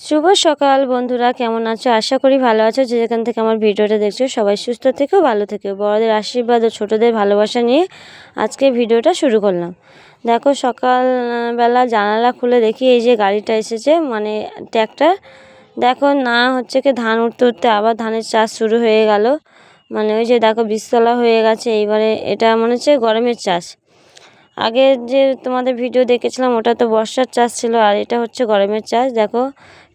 শুভ সকাল বন্ধুরা, কেমন আছো? আশা করি ভালো আছো। যে যেখান থেকে আমার ভিডিওটা দেখছ, সবাই সুস্থ থেকেও ভালো থেকো। বড়দের আশীর্বাদ ও ছোটোদের ভালোবাসা নিয়ে আজকে ভিডিওটা শুরু করলাম। দেখো, সকালবেলা জানালা খুলে দেখি এই যে গাড়িটা এসেছে মানে ট্র্যাক্টর। দেখো, না হচ্ছে কি ধান উঠতে উঠতে আবার ধানের চাষ শুরু হয়ে গেল। মানে ওই যে দেখো, বীজতলা হয়ে গেছে। এইবারে এটা মনে হচ্ছে গরমের চাষ। আগে যে তোমাদের ভিডিও দেখেছিলাম, ওটা তো বর্ষার চাষ ছিল, আর এটা হচ্ছে গরমের চাষ। দেখো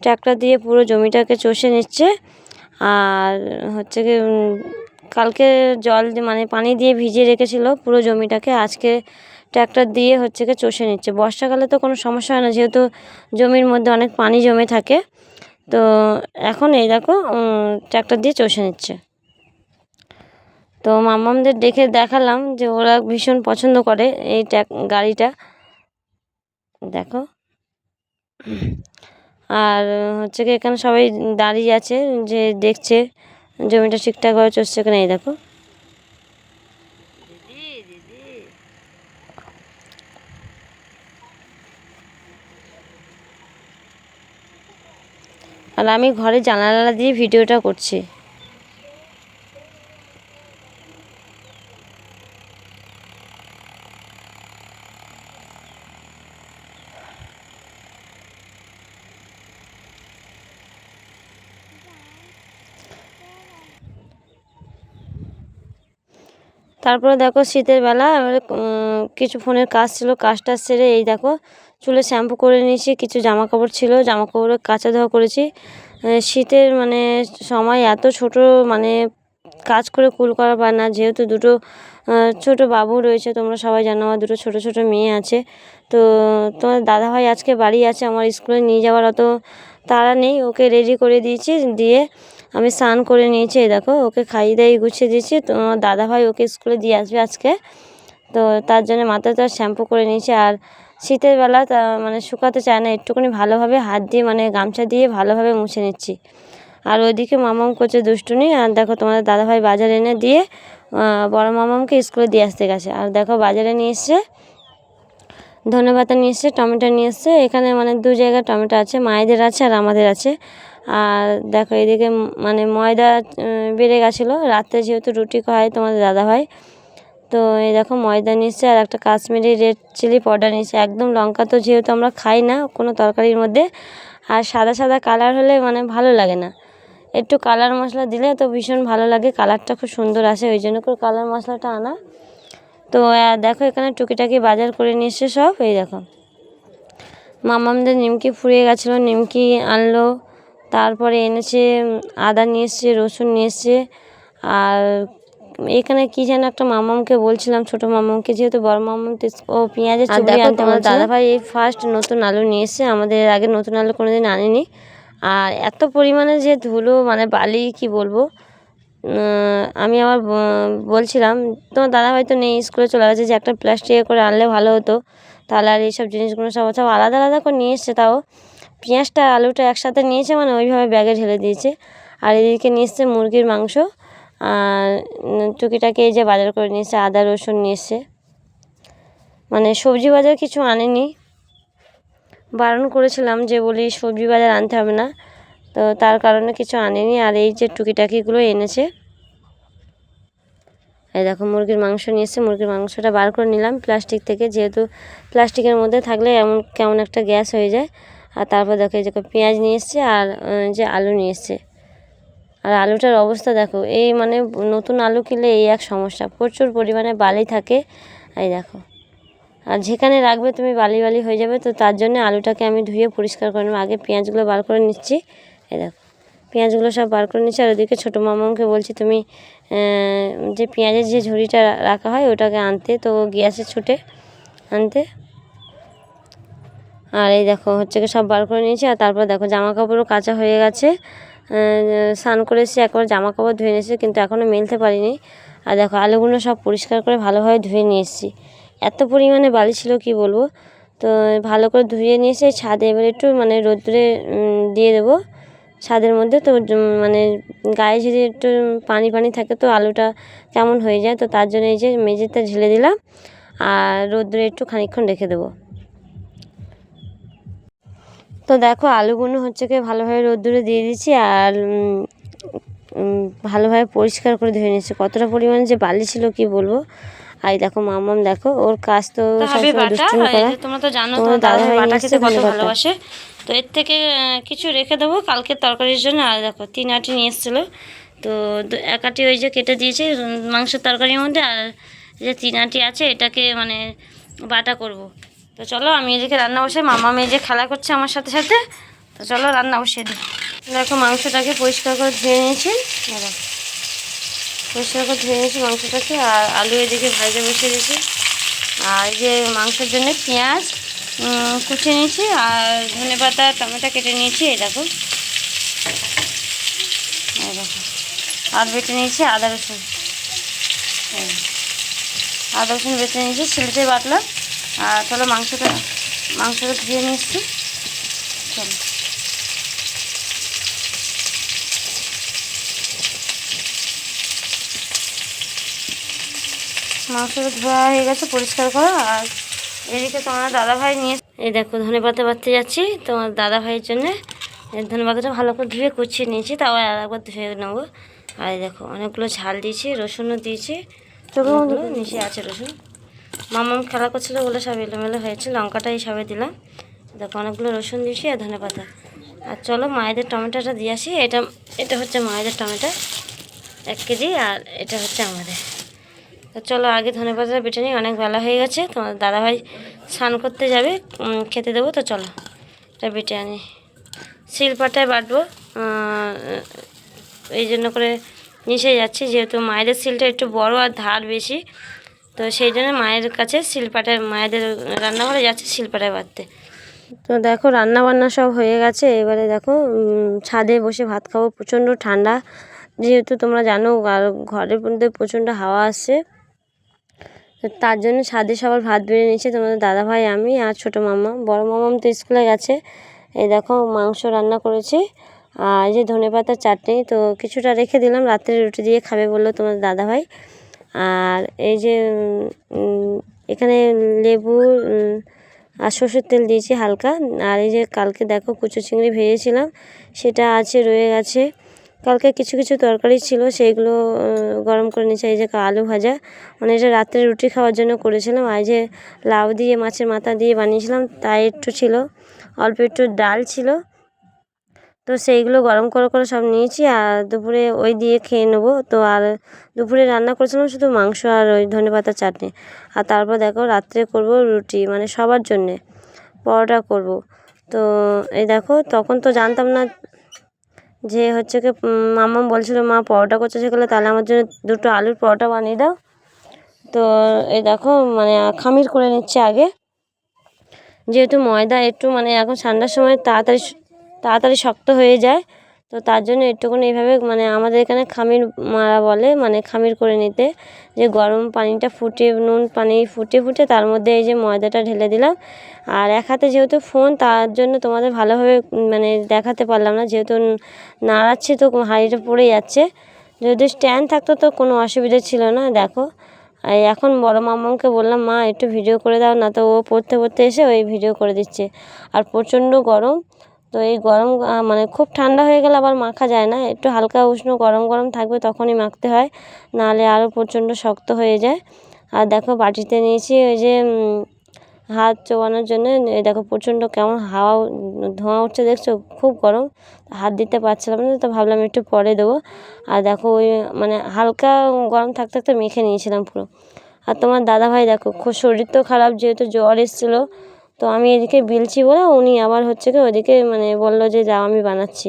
ট্র্যাক্টর দিয়ে পুরো জমিটাকে চষে নিচ্ছে। আর হচ্ছে কি কালকে জল মানে পানি দিয়ে ভিজিয়ে রেখেছিল পুরো জমিটাকে। আজকে ট্র্যাক্টর দিয়ে হচ্ছে কি চষে নিচ্ছে। বর্ষাকালে তো কোনো সমস্যা হয় না, যেহেতু জমির মধ্যে অনেক পানি জমে থাকে। তো এখন এই দেখো ট্র্যাক্টর দিয়ে চষে নিচ্ছে। তো মামামদের দেখে দেখালাম যে ওরা ভীষণ পছন্দ করে এই গাড়িটা। দেখো। আর হচ্ছে কি এখানে সবাই দাঁড়িয়ে আছে যে দেখছে জমিটা ঠিকঠাকভাবে চলছে কিনা, এই দেখো। আর আমি ঘরে জানালা দিয়ে ভিডিওটা করছি। তারপরে দেখো শীতের বেলা কিছু ফোনের কাজ ছিল, কাজটা সেরে এই দেখো চুলে শ্যাম্পু করে নিয়েছি, কিছু জামা কাপড় ছিল জামা কাপড়ে কাচা ধোয়া করেছি। শীতের মানে সময় এত ছোট মানে কাজ করে কুল করা পায় না, যেহেতু দুটো ছোট বাবু রয়েছে, তোমরা সবাই জানো আমার দুটো ছোট ছোট মেয়ে আছে। তো, তোমার দাদাভাই আজকে বাড়ি আছে, আমার স্কুলে নিয়ে যাওয়ার অত তাড়া নেই, ওকে রেডি করে দিয়েছি, দিয়ে আমি স্নান করে নিয়েছি, এই দেখো, ওকে খাইয়ে দাইয়ে গুছিয়ে দিয়েছি। তো আমার দাদাভাই ওকে স্কুলে দিয়ে আসবে আজকে। তো তার জন্য মাথাটা শ্যাম্পু করে নিয়েছি। আর শীতের বেলা তা মানে শুকাতে চায় না, একটুখানি ভালোভাবে হাত দিয়ে মানে গামছা দিয়ে ভালোভাবে মুছে নিচ্ছি। আর ওইদিকে মামাম করছে দুষ্টুনি আর দেখো তোমাদের দাদাভাই বাজারে এনে দিয়ে বড় মামামকে স্কুলে দিয়ে আসতে গেছে। আর দেখো বাজারে নিয়ে এসছে ধনে পাতা নিয়ে এসছে, টমেটো নিয়ে এসছে। এখানে মানে দু জায়গায় টমেটো আছে, মায়েদের আছে আর আমাদের আছে। আর দেখো এদিকে মানে ময়দা বেড়ে গেছিল। রাত্রে যেহেতু রুটি খাওয়ায় তোমাদের দাদাভাই, তো এই দেখো ময়দা নিচ্ছে আর একটা কাশ্মীরি রেড চিলি পাউডার নিচ্ছে। একদম লঙ্কা তো যেহেতু আমরা খাই না কোনো তরকারির মধ্যে, আর সাদা সাদা কালার হলে মানে ভালো লাগে না। একটু কালার মশলা দিলে তো ভীষণ ভালো লাগে, কালারটা খুব সুন্দর আসে, ওই জন্য করে কালার মশলাটা আনা। তো দেখো এখানে টুকিটাকি বাজার করে এসছে সব, এই দেখো। মামামদের নিমকি ফুরিয়ে গেছিল, নিমকি আনলো। তারপরে এনেছে আদা নিয়ে এসছে রসুন নিয়ে এসছে। আর এখানে কি যেন একটা মামামকে বলছিলাম ছোট মামামকে যেহেতু বড় মামাম ও পেঁয়াজের চুবড়ি আনতে আমার দাদাভাই এই ফার্স্ট নতুন আলু নিয়ে এসছে আমাদের আগে নতুন আলু কোনোদিন আনেনি। আর এত পরিমাণে যে ধুলো মানে বালি কি বলব? আমি আবার বলছিলাম তোমার দাদা হয়তো নেই স্কুলে চলে গেছে যে একটা প্লাস্টিকে করে আনলে ভালো হতো। তাহলে আর এইসব জিনিসগুলো সব সব আলাদা আলাদা করে নিয়ে এসছে তাও। পেঁয়াজটা, আলুটা একসাথে নিয়েছে মানে ওইভাবে ব্যাগে ঢেলে দিয়েছে। আর এদিকে নিয়ে এসছে মুরগির মাংস। আর টুকিটাকে এই যে বাজার করে নিয়েছে, আদা, রসুন নিয়ে এসছে মানে সবজি বাজার কিছু আনেনি। বারণ করেছিলাম যে বলি সবজি বাজার আনতে হবে না। তো তার কারণে কিছু আনেনি। আর এই যে টুকিটাকিগুলো এনেছে। এই দেখো মুরগির মাংস নিয়ে এসে মুরগির মাংসটা বার করে নিলাম প্লাস্টিক থেকে। যেহেতু প্লাস্টিকের মধ্যে থাকলে এমন কেমন একটা গ্যাস হয়ে যায়। আর তারপর দেখো এই যে পেঁয়াজ নিয়ে এসছে আর যে আলু নিয়ে এসছে। আর আলুটার অবস্থা দেখো, এই মানে নতুন আলু কিনলে এই এক সমস্যা, প্রচুর পরিমাণে বালি থাকে। এই দেখো, আর যেখানে রাখবে তুমি বালি বালি হয়ে যাবে, তো তার জন্য আলুটাকে আমি ধুয়ে পরিষ্কার করে নেব। আগে পেঁয়াজগুলো বার করে নিচ্ছি। এই দেখো, পেঁয়াজগুলো সব বার করে নিচ্ছি। আর ওদিকে ছোটো মামাকে বলছি, তুমি যে পেঁয়াজের যে ঝুড়িটা রাখা হয়, ওটাকে আনতে। তো গ্যাসে ছুটে আনতে। আর এই দেখো, হচ্ছে কি সব বার করে নিয়েছি, আর তারপর দেখো জামা কাপড়ও কাঁচা হয়ে গেছে। স্নান করে এসে একবার জামা কাপড় ধুয়ে নিয়েছি, কিন্তু এখনও মেলতে পারিনি। আর দেখো, আলুগুলো সব পরিষ্কার করে ভালোভাবে ধুয়ে নিয়ে এসেছি এত পরিমাণে বালি ছিল, কি বলব? তো ভালো করে ধুয়ে নিয়ে এসে ছাদে এবার একটু মানে রোদ্রে দিয়ে দেবো ছাদের মধ্যে। তো মানে গায়ে যদি একটু পানি পানি থাকে, তো আলুটা কেমন হয়ে যায়, তো তার জন্য এই যে মেঝেতে ঢেলে দিলাম। আর রোদ্রে একটু খানিক্ষণ রেখে দেবো। তো দেখো আলুগুলো হচ্ছে কি ভালোভাবে রোদ্দুরে দিয়ে দিচ্ছি আর ভালোভাবে পরিষ্কার করে ধুয়ে নিচ্ছি কতটা পরিমাণে যে বালি ছিল কি বলব? আর দেখো মামাম দেখো ওর কাজ তো তোমরা তো জানো তোমার তোমার দাদা বাটা খেতে কত ভালোবাসে। তো এর থেকে কিছু রেখে দেবো কালকে তরকারির জন্য। আর দেখো তিন আটি নিয়ে এসেছিল। তো এক আটি ওই যে কেটে দিয়েছে মাংসের তরকারির মধ্যে। আর যে তিন আটি আছে এটাকে মানে বাটা করব। তো চলো, আমি এদিকে রান্না বসে, মামা মেয়ে যে খেলা করছে আমার সাথে সাথে, তো চলো রান্না বসিয়ে দিই। দেখো, মাংসটাকে পরিষ্কার করে ধুয়ে নিয়েছি। দাদা পরিষ্কার করে ধুয়ে নিয়েছি মাংসটাকে, আর আলু এদিকে ভাজে বসিয়ে দিয়েছি। আর যে মাংসের জন্য পেঁয়াজ কুচিয়ে নিয়েছি, আর ধনে পাতা, টমেটো কেটে নিয়েছি, এই দেখো। দেখো, আর বেটে নিয়েছি আদা রসুন। আদা রসুন বেটে নিয়েছি সিলতে বাটলাম আর চলো মাংসটা মাংসটা ধুয়ে নিয়ে এসছি চলো। মাংসটা ধোয়া হয়ে গেছে পরিষ্কার করা। আর এদিকে তোমার দাদা ভাই নিয়ে এই দেখো ধনে পাতা বাড়তে যাচ্ছি। তোমার দাদা ভাইয়ের জন্যে এই ধনে পাতাটা ভালো করে ধুয়ে কুচিয়ে নিয়েছি তাও আর একবার ধুয়ে নেব। আর এই দেখো অনেকগুলো ঝাল দিয়েছি রসুনও দিয়েছি। অনেকগুলো নিচে আছে রসুন। মামাম খেলা করছিল বলে সব এলোমেলো হয়েছে। লঙ্কাটা হিসাবে দিলাম। দেখো অনেকগুলো রসুন দিয়েছি আর ধনে পাতা। আর চলো মায়েদের টমেটোটা দিয়ে আসি। এটা এটা হচ্ছে মায়েদের টমেটো, এক কেজি, আর এটা হচ্ছে আমাদের। তো চলো আগে ধনে পাতাটা বেটে নিই। অনেক বেলা হয়ে গেছে। তোমার দাদাভাই স্নান করতে যাবে খেতে দেবো। তো চলো, এটা বেটে আনি। শিলপাটায় বাটবো। এই জন্য করে মিশে যাচ্ছি। যেহেতু মায়েদের শিলটা একটু বড় আর ধার বেশি তো সেই জন্য মায়ের কাছে শিলপাটায়, মায়েদের রান্নাঘরে যাচ্ছে শিলপাটায় বাটতে তো দেখো রান্না বান্না সব হয়ে গেছে, এবারে দেখো ছাদে বসে ভাত খাব, প্রচণ্ড ঠান্ডা। যেহেতু তোমরা জানো ঘরের মধ্যে প্রচণ্ড হাওয়া আসছে তার জন্য ছাদে সবার ভাত বেড়ে নিয়েছে, তোমাদের দাদা ভাই আমি আর ছোটো মামা। বড় মামাম তো স্কুলে গেছে, এই দেখো মাংস রান্না করেছি, আর এই যে ধনে পাতার চাটনি, তো কিছুটা রেখে দিলাম, রাত্রে রুটি দিয়ে খাবে বলল তোমাদের দাদা ভাই আর এই যে এখানে লেবু আর সর্ষের তেল দিয়েছি হালকা। আর এই যে কালকে দেখো কুচো চিংড়ি ভেজেছিলাম, সেটা আছে, রয়ে গেছে। কালকে কিছু কিছু তরকারি ছিল, সেইগুলো গরম করে নিয়েছি। এই যে আলু ভাজা। মানে এটা রাত্রে রুটি খাওয়ার জন্য করেছিলাম। আর এই যে লাউ দিয়ে, মাছের মাথা দিয়ে বানিয়েছিলাম, তাই একটু ছিল। অল্প একটু ডাল ছিল। তো সেইগুলো গরম করে করে সব নিয়েছি আর দুপুরে ওই দিয়ে খেয়ে নেব। তো আর দুপুরে রান্না করেছিলাম শুধু মাংস আর ওই ধনে পাতার চাটনি। আর তারপর দেখো রাত্রে করব রুটি মানে সবার জন্যে পরোটা করব। তো এই দেখো, তখন তো জানতাম না যে হচ্ছে কি মাম্মাম বলছিল, মা, পরোটা করছে সেগুলো তাহলে আমার জন্য দুটো আলুর পরোটা বানিয়ে দাও। তো এই দেখো মানে খামির করে নিচ্ছে আগে। যেহেতু ময়দা একটু মানে এখন ঠান্ডার সময় তাড়াতাড়ি তাড়াতাড়ি শক্ত হয়ে যায়। তো তার জন্য একটুখানি এইভাবে মানে আমাদের এখানে খামির মারা বলে মানে খামির করে নিতে। যে গরম পানিটা ফুটে নুন পানি ফুটে ফুটে তার মধ্যে এই যে ময়দাটা ঢেলে দিলাম। আর এক হাতে যেহেতু ফোন, তার জন্য তোমাদের ভালোভাবে মানে দেখাতে পারলাম না। যেহেতু নাড়াচ্ছি তো হাঁড়িটা পড়ে যাচ্ছে। যদি স্ট্যান্ড থাকতো তো কোনো অসুবিধা ছিল না, দেখো। আর এখন বড় মামাকে বললাম, মা, একটু ভিডিও করে দাও না তো ও পড়তে পড়তে এসে ওই ভিডিও করে দিচ্ছে। আর প্রচণ্ড গরম। তো এই গরম মানে খুব ঠান্ডা হয়ে গেলে আবার মাখা যায় না। একটু হালকা উষ্ণ গরম গরম থাকবে তখনই মাখতে হয়, নাহলে আরও প্রচণ্ড শক্ত হয়ে যায়। আর দেখো বাটিতে নিয়েছি ওই যে হাত চোবানোর জন্য। দেখো প্রচণ্ড কেমন হাওয়া, ধোঁয়া উঠছে, দেখছ? খুব গরম। হাত দিতে পারছিলাম না, তো ভাবলাম একটু পরে দেবো। আর দেখো ওই মানে হালকা গরম থাকতে থাকতে মেখে নিয়েছিলাম পুরো। আর তোমার দাদা ভাই দেখো খুব শরীর তো খারাপ, যেহেতু জ্বর এসেছিল তো আমি এদিকে বিলছি বলে উনি আবার হচ্ছে কি ওদিকে মানে বলল যে, যাও, আমি বানাচ্ছি।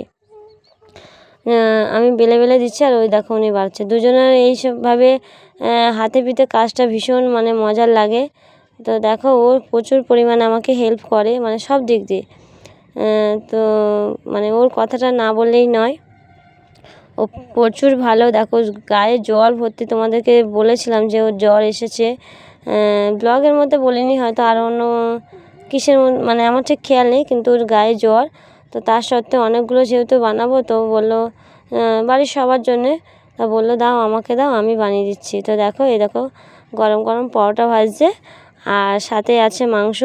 আমি বেলে বেলে দিচ্ছি আর ওই দেখো উনি বাড়ছে দুজনের এইসবভাবে হাতে পিতে কাজটা ভীষণ মানে মজার লাগে। তো দেখো, ওর প্রচুর পরিমাণে আমাকে হেল্প করে মানে সব দিক দিয়ে। তো মানে ওর কথাটা না বললেই নয়। ও প্রচুর ভালো। দেখো, গায়ে জ্বর ভর্তি তোমাদেরকে বলেছিলাম যে, ওর জ্বর এসেছে। ব্লগের মধ্যে বলিনি, হয়তো আর অন্য কিসের মানে আমার ঠিক খেয়াল নেই, কিন্তু ওর গায়ে জ্বর। তো তার সত্ত্বেও অনেকগুলো যেহেতু বানাবো, তো বলল বাড়ির সবার জন্যে। তা বলল, দাও, আমাকে দাও, আমি বানিয়ে দিচ্ছি। তো দেখো, এই দেখো, গরম গরম পরোটা ভাজছে, আর সাথে আছে মাংস।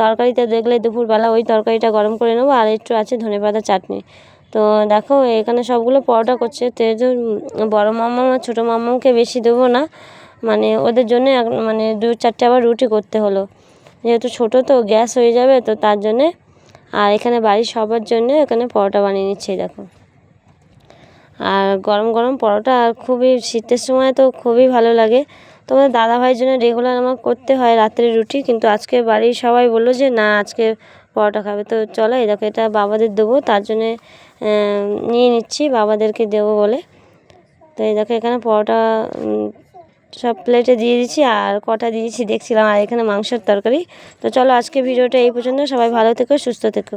তরকারিতে দেখলে দুপুরবেলা ওই তরকারিটা গরম করে নেব, আর একটু আছে ধনেপাতা চাটনি। তো দেখো, এখানে সবগুলো পরোটা করছে, তো এই বড়ো মাম্মাম আর ছোটো মাম্মামকে বেশি দেবো না। মানে ওদের জন্য মানে দু চারটে আবার রুটি করতে হলো। যেহেতু ছোটো তো গ্যাস হয়ে যাবে, তো তার জন্যে আর এখানে বাড়ির সবার জন্য এখানে পরোটা বানিয়ে নিচ্ছে, এই দেখো। আর গরম গরম পরোটা আর খুবই শীতের সময় তো খুবই ভালো লাগে। তোমাদের দাদা ভাইয়ের জন্য রেগুলার আমার করতে হয় রাত্রে রুটি, কিন্তু আজকে বাড়ির সবাই বলল যে, না, আজকে পরোটা খাবে। তো চলো, এই দেখো, এটা বাবাদের দেবো, তার জন্যে নিয়ে নিচ্ছি, বাবাদেরকে দেবো বলে। তো এই দেখো, এখানে পরোটা সব প্লেটে দিয়ে দিচ্ছি আর কটা দিয়েছি দেখছিলাম আর এখানে মাংসের তরকারি। তো চলো আজকে ভিডিওটা এই পর্যন্ত। সবাই ভালো থেকো, সুস্থ থেকো।